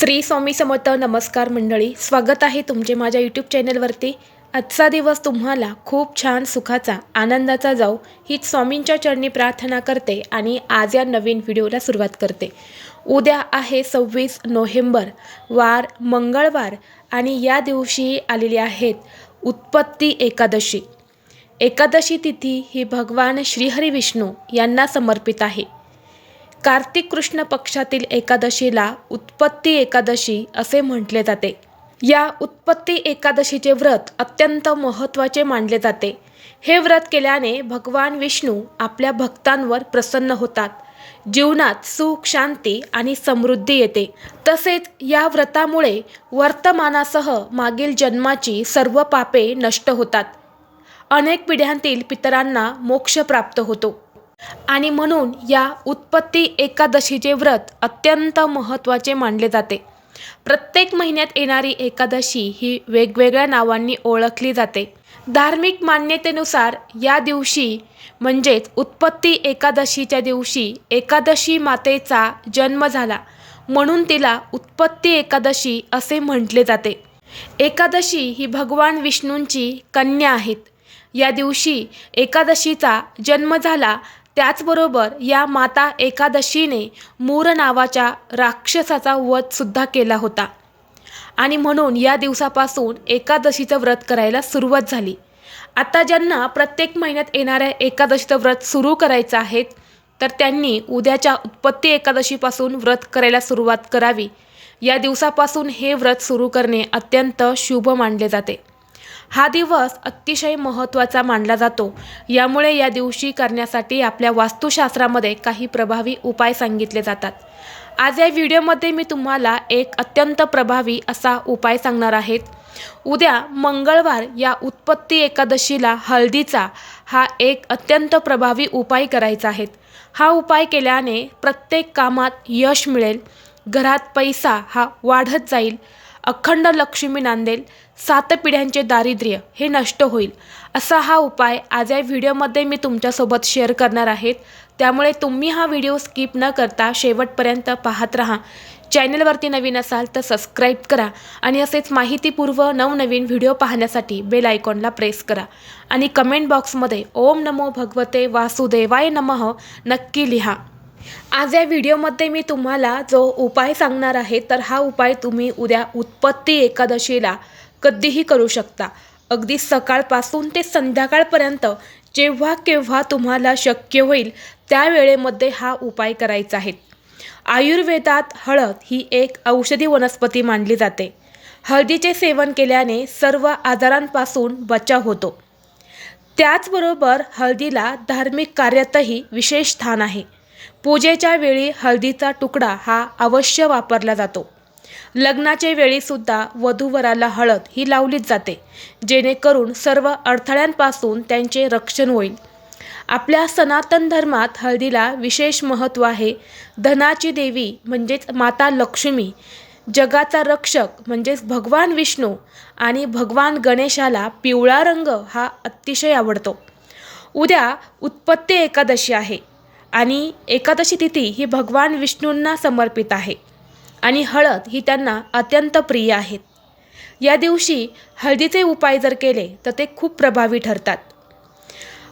श्री स्वामी समर्थ नमस्कार मंडळी स्वागत आहे तुमचे माझ्या यूट्यूब चॅनलवरती आजचा दिवस तुम्हाला खूप छान सुखाचा आनंदाचा जाऊ हीच स्वामींच्या चरणी प्रार्थना करते आणि आज या नवीन व्हिडिओला सुरुवात करते. उद्या आहे सव्वीस नोव्हेंबर वार मंगळवार आणि या दिवशी आलेली आहेत उत्पत्ती एकादशी. एकादशी तिथी ही भगवान श्रीहरी विष्णू यांना समर्पित आहे. कार्तिक कृष्ण पक्षातील एकादशीला उत्पत्ती एकादशी असे म्हटले जाते. या उत्पत्ती एकादशीचे व्रत अत्यंत महत्त्वाचे मानले जाते. हे व्रत केल्याने भगवान विष्णू आपल्या भक्तांवर प्रसन्न होतात. जीवनात सुख शांती आणि समृद्धी येते. तसेच या व्रतामुळे वर्तमानासह मागील जन्माची सर्व पापे नष्ट होतात. अनेक पिढ्यांतील पितरांना मोक्ष प्राप्त होतो. आणि म्हणून या उत्पत्ती एकादशीचे व्रत अत्यंत महत्त्वाचे मानले जाते. प्रत्येक महिन्यात येणारी एकादशी ही वेगवेगळ्या नावांनी ओळखली जाते. धार्मिक मान्यतेनुसार या दिवशी म्हणजेच उत्पत्ती एकादशीच्या दिवशी एकादशी मातेचा जन्म झाला. म्हणून तिला उत्पत्ती एकादशी असे म्हटले जाते. एकादशी ही भगवान विष्णूंची कन्या आहेत. या दिवशी एकादशीचा जन्म झाला त्याचबरोबर या माता एकादशीने मूर नावाच्या राक्षसाचा वधसुद्धा केला होता. आणि म्हणून या दिवसापासून एकादशीचं व्रत करायला सुरुवात झाली. आता ज्यांना प्रत्येक महिन्यात येणाऱ्या एकादशीचं व्रत सुरू करायचं आहे तर त्यांनी उद्याच्या उत्पत्ती एकादशीपासून व्रत करायला सुरुवात करावी. या दिवसापासून हे व्रत सुरू करणे अत्यंत शुभ मानले जाते. हा दिवस अतिशय महत्त्वाचा मानला जातो. यामुळे या दिवशी करण्यासाठी आपल्या वास्तुशास्त्रामध्ये काही प्रभावी उपाय सांगितले जातात. आज या व्हिडिओमध्ये मी तुम्हाला एक अत्यंत प्रभावी असा उपाय सांगणार आहेत उद्या मंगळवार या उत्पत्ती एकादशीला हळदीचा हा एक अत्यंत प्रभावी उपाय करायचा आहे. हा उपाय केल्याने प्रत्येक कामात यश मिळेल. घरात पैसा हा वाढत जाईल. अखंड लक्ष्मी नांदेल सात पिढ्यांचे दारिद्र्य हे नष्ट होईल. असा हा उपाय आज या व्हिडिओमध्ये मी तुमच्यासोबत शेअर करणार आहेत. त्यामुळे तुम्ही हा व्हिडिओ स्किप न करता शेवटपर्यंत पाहत राहा. चॅनलवरती नवीन असाल तर सबस्क्राईब करा आणि असेच माहितीपूर्व नवनवीन व्हिडिओ पाहण्यासाठी बेल आयकॉनला प्रेस करा. आणि कमेंट बॉक्समध्ये ओम नमो भगवते वासुदेवाय नमः नक्की लिहा. आज या व्हिडिओमध्ये मी तुम्हाला जो उपाय सांगणार आहे तर हा उपाय तुम्ही उद्या उत्पत्ती एकादशीला कधीही करू शकता. अगदी सकाळपासून ते संध्याकाळपर्यंत जेव्हा केव्हा तुम्हाला शक्य होईल त्या वेळेमध्ये हा उपाय करायचा आहे. आयुर्वेदात हळद ही एक औषधी वनस्पती मानली जाते. हळदीचे सेवन केल्याने सर्व आजारांपासून बचाव होतो. त्याचबरोबर हळदीला धार्मिक कार्यातही विशेष स्थान आहे. पूजेच्या वेळी हळदीचा तुकडा हा अवश्य वापरला जातो. लग्नाच्या वेळीसुद्धा वधूवराला हळद ही लावलीच जाते जेणेकरून सर्व अडथळ्यांपासून त्यांचे रक्षण होईल. आपल्या सनातन धर्मात हळदीला विशेष महत्त्व आहे. धनाची देवी म्हणजेच माता लक्ष्मी जगाचा रक्षक म्हणजेच भगवान विष्णू आणि भगवान गणेशाला पिवळा रंग हा अतिशय आवडतो. उद्या उत्पत्ती एकादशी आहे. आणि एकादशी तिथी ही भगवान विष्णूंना समर्पित आहे. आणि हळद ही त्यांना अत्यंत प्रिय आहेत. या दिवशी हळदीचे उपाय जर केले तर ते खूप प्रभावी ठरतात.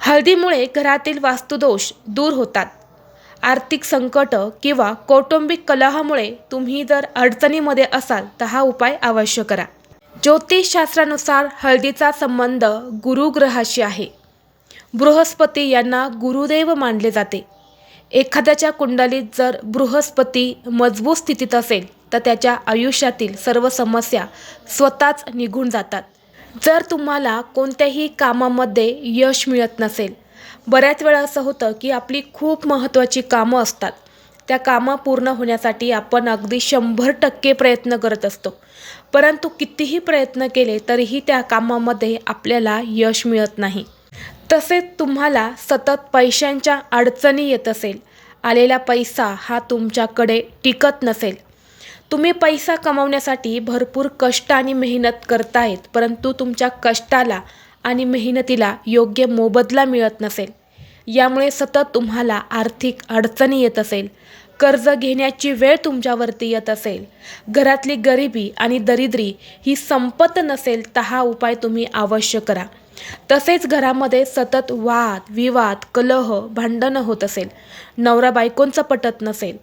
हळदीमुळे घरातील वास्तुदोष दूर होतात. आर्थिक संकट किंवा कौटुंबिक कलहामुळे तुम्ही जर अडचणीमध्ये असाल तर हा उपाय अवश्य करा. ज्योतिषशास्त्रानुसार हळदीचा संबंध गुरुग्रहाशी आहे. बृहस्पती यांना गुरुदेव मानले जाते. एखाद्याच्या कुंडलीत जर बृहस्पती मजबूत स्थितीत असेल तर त्याच्या आयुष्यातील सर्व समस्या स्वतःच निघून जातात. जर तुम्हाला कोणत्याही कामामध्ये यश मिळत नसेल बऱ्याच वेळा असं होतं की आपली खूप महत्त्वाची कामं असतात. त्या कामं पूर्ण होण्यासाठी आपण अगदी शंभर टक्के प्रयत्न करत असतो. परंतु कितीही प्रयत्न केले तरीही त्या कामामध्ये आपल्याला यश मिळत नाही. तसेच तुम्हाला सतत पैशांच्या अडचणी येत असेल. आलेला पैसा हा तुमच्याकडे टिकत नसेल. तुम्ही पैसा कमावण्यासाठी भरपूर कष्ट आणि मेहनत करतायत परंतु तुमच्या कष्टाला आणि मेहनतीला योग्य मोबदला मिळत नसेल. यामुळे सतत तुम्हाला आर्थिक अडचणी येत असेल. कर्ज घेण्याची वेळ तुमच्यावरती येत असेल. घरातली गरिबी आणि दरिद्री ही संपत नसेल तर हा उपाय तुम्ही अवश्य करा. तसेच घरामध्ये सतत वाद विवाद कलह भांडणं होत असेल. नवरा बायकोंचं पटत नसेल.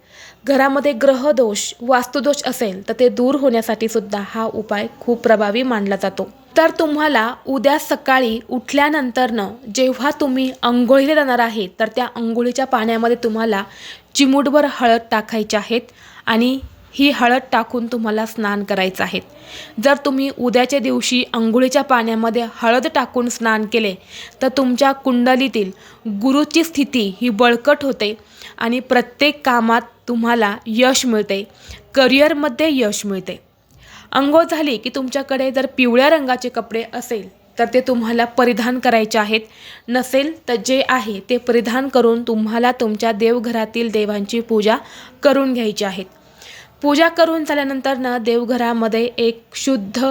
घरामध्ये ग्रहदोष वास्तुदोष असेल तर ते दूर होण्यासाठी सुद्धा हा उपाय खूप प्रभावी मानला जातो. तर तुम्हाला उद्या सकाळी उठल्यानंतरनं जेव्हा तुम्ही अंघोळीला जाणार आहे तर त्या अंघोळीच्या पाण्यामध्ये तुम्हाला चिमूटभर हळद टाकायची आहेत आणि ही हळद टाकून तुम्हाला स्नान करायचं आहे. जर तुम्ही उद्याच्या दिवशी अंघोळीच्या पाण्यामध्ये हळद टाकून स्नान केले तर तुमच्या कुंडलीतील गुरुची स्थिती ही बळकट होते आणि प्रत्येक कामात तुम्हाला यश मिळते करिअरमध्ये यश मिळते. अंघोळ झाली की तुमच्याकडे जर पिवळ्या रंगाचे कपडे असेल तर ते तुम्हाला परिधान करायचे आहेत. नसेल तर जे आहे ते परिधान करून तुम्हाला तुमच्या देवघरातील देवांची पूजा करून घ्यायची आहेत पूजा करून झाल्यानंतर ना देवघरामध्ये एक शुद्ध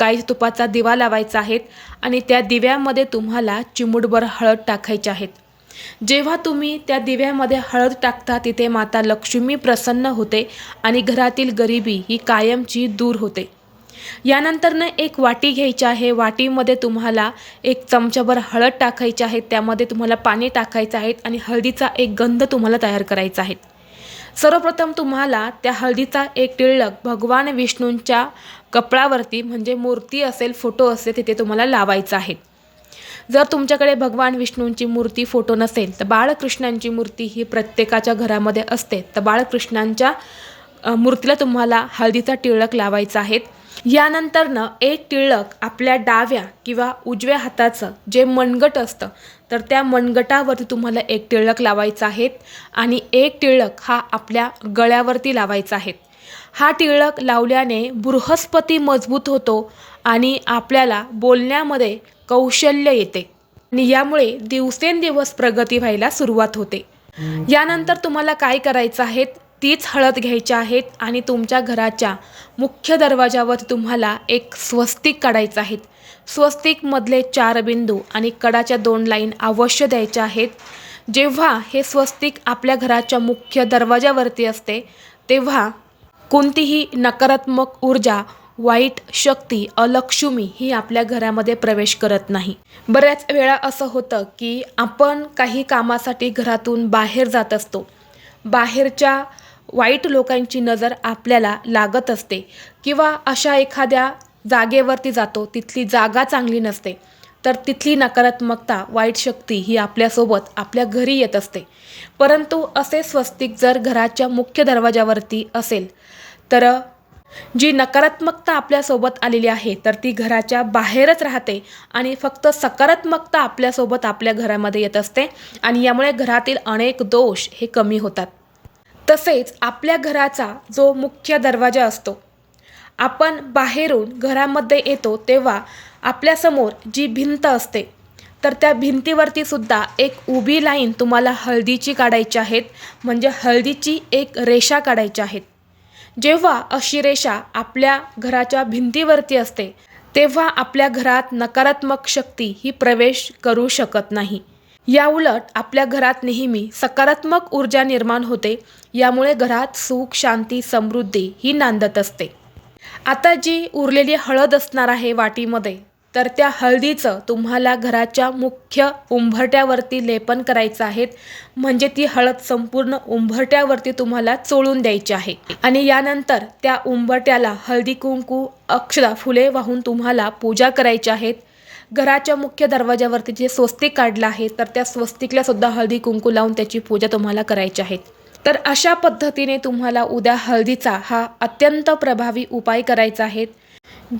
गाई तुपाचा दिवा लावायचा आहे आणि त्या दिव्यामध्ये तुम्हाला चिमूटभर हळद टाकायची आहेत जेव्हा तुम्ही त्या दिव्यामध्ये हळद टाकता तिथे माता लक्ष्मी प्रसन्न होते आणि घरातील गरिबी ही कायमची दूर होते. यानंतरनं एक वाटी घ्यायची आहे. वाटीमध्ये तुम्हाला एक चमचाभर हळद टाकायची आहे. त्यामध्ये तुम्हाला पाणी टाकायचं आहे आणि हळदीचा एक गंध तुम्हाला तयार करायचा आहे. सर्वप्रथम तुम्हाला त्या हळदीचा एक टिळक भगवान विष्णूंच्या कपडावरती म्हणजे मूर्ती असेल फोटो असेल तिथे तुम्हाला लावायचा आहे. जर तुमच्याकडे भगवान विष्णूंची मूर्ती फोटो नसेल तर बाळकृष्णांची मूर्ती ही प्रत्येकाच्या घरामध्ये असते. तर बाळकृष्णांच्या मूर्तीला तुम्हाला हळदीचा टिळक लावायचा आहे. यानंतरनं एक टिळक आपल्या डाव्या किंवा उजव्या हाताचं जे मनगट असतं तर त्या मनगटावरती तुम्हाला एक टिळक लावायचा आहे आणि एक टिळक हा आपल्या गळ्यावरती लावायचा आहे. हा टिळक लावल्याने बृहस्पती मजबूत होतो आणि आपल्याला बोलण्यामध्ये कौशल्य येते आणि यामुळे दिवसेंदिवस प्रगती व्हायला सुरुवात होते. यानंतर तुम्हाला काय करायचं आहे? तीच हळद घ्यायच्या आहेत आणि तुमच्या घराच्या मुख्य दरवाजावर तुम्हाला एक स्वस्तिक काढायचं आहेत. स्वस्तिकमधले चार बिंदू आणि कडाच्या दोन लाईन अवश्य द्यायच्या आहेत. जेव्हा हे स्वस्तिक आपल्या घराच्या मुख्य दरवाजावरती असते तेव्हा कोणतीही नकारात्मक ऊर्जा वाईट शक्ती अलक्ष्मी ही आपल्या घरामध्ये प्रवेश करत नाही. बऱ्याच वेळा असं होतं की आपण काही कामासाठी घरातून बाहेर जात असतो. बाहेरच्या वाईट लोकांची नजर आपल्याला लागत असते किंवा अशा एखाद्या जागेवरती जातो तिथली जागा चांगली नसते तर तिथली नकारात्मकता वाईट शक्ती ही आपल्यासोबत आपल्या घरी येत असते. परंतु असे स्वस्तिक जर घराच्या मुख्य दरवाजावरती असेल तर जी नकारात्मकता आपल्यासोबत आलेली आहे तर ती घराच्या बाहेरच राहते आणि फक्त सकारात्मकता आपल्यासोबत आपल्या घरामध्ये येत असते आणि यामुळे घरातील अनेक दोष हे कमी होतात. तसेच आपल्या घराचा जो मुख्य दरवाजा असतो आपण बाहेरून घरामध्ये येतो तेव्हा आपल्यासमोर जी भिंत असते तर त्या भिंतीवरती सुद्धा एक उभी लाईन तुम्हाला हळदीची काढायची आहेत म्हणजे हळदीची एक रेषा काढायची आहेत. जेव्हा अशी रेषा आपल्या घराच्या भिंतीवरती असते तेव्हा आपल्या घरात नकारात्मक शक्ती ही प्रवेश करू शकत नाही. याउलट आपल्या घरात नेहमी सकारात्मक ऊर्जा निर्माण होते यामुळे घरात सुख शांती समृद्धी ही नांदत असते. आता जी उरलेली हळद असणार आहे वाटीमध्ये तर त्या हळदीचं तुम्हाला घराच्या मुख्य उंबरट्यावरती लेपन करायचं आहे. म्हणजे ती हळद संपूर्ण उंबरट्यावरती तुम्हाला चोळून द्यायची आहे. आणि यानंतर त्या उंबरट्याला हळदी कुंकू अक्षदा फुले वाहून तुम्हाला पूजा करायची आहेत. घराच्या मुख्य दरवाजावरती जे स्वस्तिक काढलं आहे तर त्या स्वस्तिकला सुद्धा हळदी कुंकू लावून त्याची पूजा तुम्हाला करायची आहे. तर अशा पद्धतीने तुम्हाला उद्या हळदीचा हा अत्यंत प्रभावी उपाय करायचा आहे.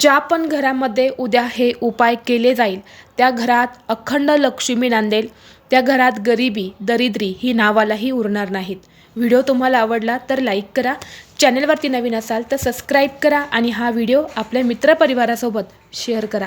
ज्या पण घरामध्ये उद्या हे उपाय केले जाईल त्या घरात अखंड लक्ष्मी नांदेल त्या घरात गरिबी दरिद्री ही नावालाही उरणार नाहीत. व्हिडिओ तुम्हाला आवडला तर लाईक करा चॅनलवरती नवीन असाल तर सबस्क्राईब करा आणि हा व्हिडिओ आपल्या मित्रपरिवारासोबत शेअर करा.